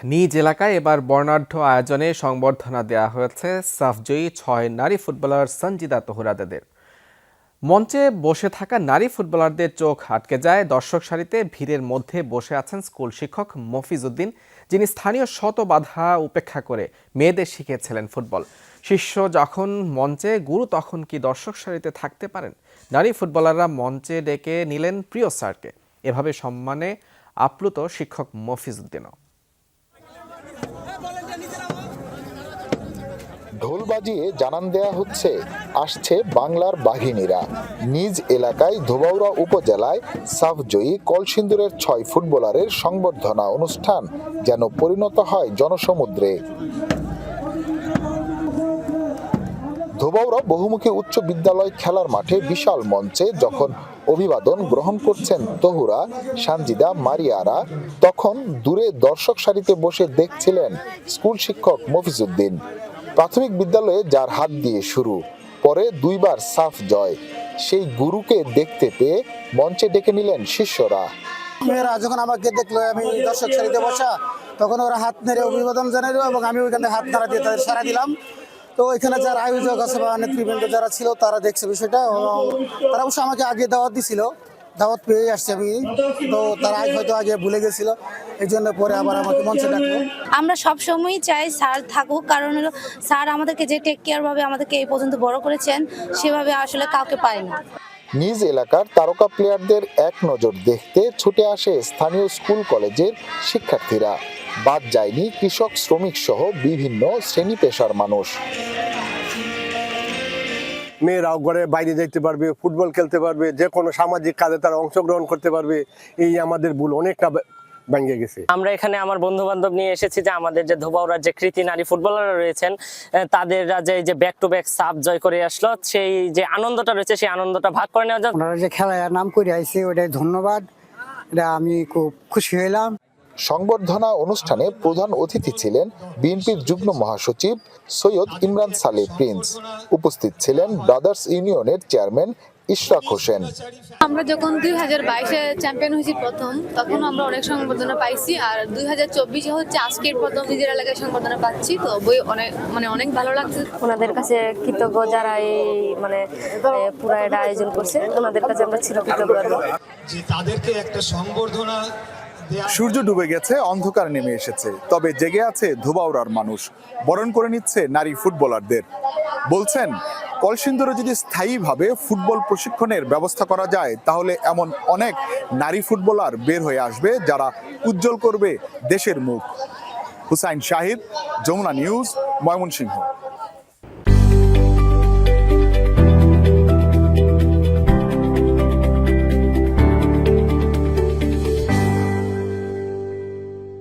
নিজ এলাকায় এবার বর্ণাঢ্য আয়োজনে সংবর্ধনা দেওয়া হয়েছে সাফজয়ী ছয় নারী ফুটবলার সঞ্জিদা তোহরাদেদের। মঞ্চে বসে থাকা নারী ফুটবলারদের চোখ আটকে যায় দর্শক সারিতে ভিড়ের মধ্যে বসে আছেন স্কুল শিক্ষক মফিজ উদ্দিন, যিনি স্থানীয় শত বাধা উপেক্ষা করে মেয়েদের শিখিয়েছিলেন ফুটবল। শিষ্য যখন মঞ্চে, গুরু তখন কি দর্শক সারিতে থাকতে পারেন? নারী ফুটবলাররা মঞ্চে ডেকে নিলেন প্রিয় স্যারকে। এভাবে সম্মানে আপ্লুত শিক্ষক মফিজ উদ্দিনও। ঢোল বাজিয়ে জানান দেয়া হচ্ছে, আসছে বাংলার বাঘিনীরা। নিজ এলাকায় ধোবাউড়া উপজেলায় সাফজয়ী কলসিন্দুরের ছয় ফুটবলারের সংবর্ধনা অনুষ্ঠান যেন পরিণত হয় জনসমুদ্রে। ধোবাউড়া বহুমুখী উচ্চ বিদ্যালয় খেলার মাঠে বিশাল মঞ্চে যখন অভিবাদন গ্রহণ করছেন তহুরা, সানজিদা, মারিয়ারা, তখন দূরে দর্শক সারিতে বসে দেখছিলেন স্কুল শিক্ষক মফিজউদ্দিন প্রাথমিক বিদ্যালয়ে যার হাত দিয়ে শুরু, পরে দুইবার সাফ জয়। সেই গুরুকে দেখতে পেয়ে মঞ্চে ডেকে নিলেন শিষ্যরা। মেয়েরা যখন আমাকে দেখল, আমি দর্শক সারিতে বসা, তখন ওরা হাত নেড়ে অভিবাদন জানাইলো এবং আমি ওইখানে হাত নাড়া দিয়ে তাদের সারা দিলাম। তো এখানে যারা আয়োজক আছে বা নেতৃবৃন্দ যারা ছিল, তারা দেখছে বিষয়টা তারা অবশ্য আমাকে আগে দাওয়াত দিছিল। দাওয়াত পেয়ে আসছি আমি। তো তারা আজ হয়তো আগে ভুলে গেছিল এই জন্য পরে আবার আমাকে মঞ্চে ডাকলো। আমরা সব সময়ই চাই স্যার থাকুক কারণ হলো স্যার আমাদেরকে যে টেক কেয়ার ভাবে আমাদেরকে এই পর্যন্ত বড় করেছেন সেভাবে আসলে কাউকে পাইনি নিজ এলাকার তারকা প্লেয়ারদের এক নজর দেখতে ছুটে আসে স্থানীয় স্কুল কলেজের শিক্ষার্থীরা। বাদ যায়নি কৃষক শ্রমিক সহ বিভিন্ন শ্রেণি পেশার মানুষ। মেয়েরাও ঘরে বাইরে যেতে পারবে ফুটবল খেলতে পারবে যে কোনো সামাজিক কাজে তারা অংশগ্রহণ করতে পারবে এই আমাদের ভুল অনেকটা ভেঙে গেছে। আমরা এখানে আমার বন্ধু বান্ধব নিয়ে এসেছি যে আমাদের যে ধোবাউড়ার যে কৃতি নারী ফুটবলাররা রয়েছেন তাদের যে যে ব্যাক টু ব্যাক সাপ জয় করে আসলো সেই যে আনন্দটা রয়েছে সেই আনন্দটা ভাগ করে নেওয়া যাক। ওনারা যে খেলায় নাম করে আইছে ওটাই ধন্যবাদ। এটা আমি খুব খুশি হইলাম। সংবর্ধনা অনুষ্ঠানে প্রধান অতিথি ছিলেন বিএনপির যুগ্ম মহাসচিব সৈয়দ ইমরান সালে প্রিন্স। উপস্থিত ছিলেন ব্রাদার্স ইউনিয়নের চেয়ারম্যান ইশরাক হোসেন। আমরা যখন দুই হাজার বাইশে চ্যাম্পিয়ন হয়েছি প্রথম তখন আমরা অনেক সংবর্ধনা পাইছি আর দুই হাজার চব্বিশে হচ্ছে আজকের প্রথম নিজের এলাকায় সংবর্ধনা পাচ্ছি। তো বই অনেক মানে অনেক ভালো লাগছে। ওনাদের কাছে কৃতজ্ঞ যারা এই মানে পুরা এটা আয়োজন করছে ওনাদের কাছে আমরা ছিল কৃতজ্ঞ যে তাদেরকে একটা সংবর্ধনা সূর্য ডুবে গেছে, অন্ধকার নেমে এসেছে। তবে জেগে আছে ধোবাউড়ার মানুষ। বরণ করে নিচ্ছে নারী ফুটবলারদের। বলছেন, কলসিন্দুরে যদি স্থায়ীভাবে ফুটবল প্রশিক্ষণের ব্যবস্থা করা যায়, তাহলে এমন অনেক নারী ফুটবলার বের হয়ে আসবে যারা উজ্জ্বল করবে দেশের মুখ। হুসাইন শাহিদ, যমুনা নিউজ, ময়মনসিংহ।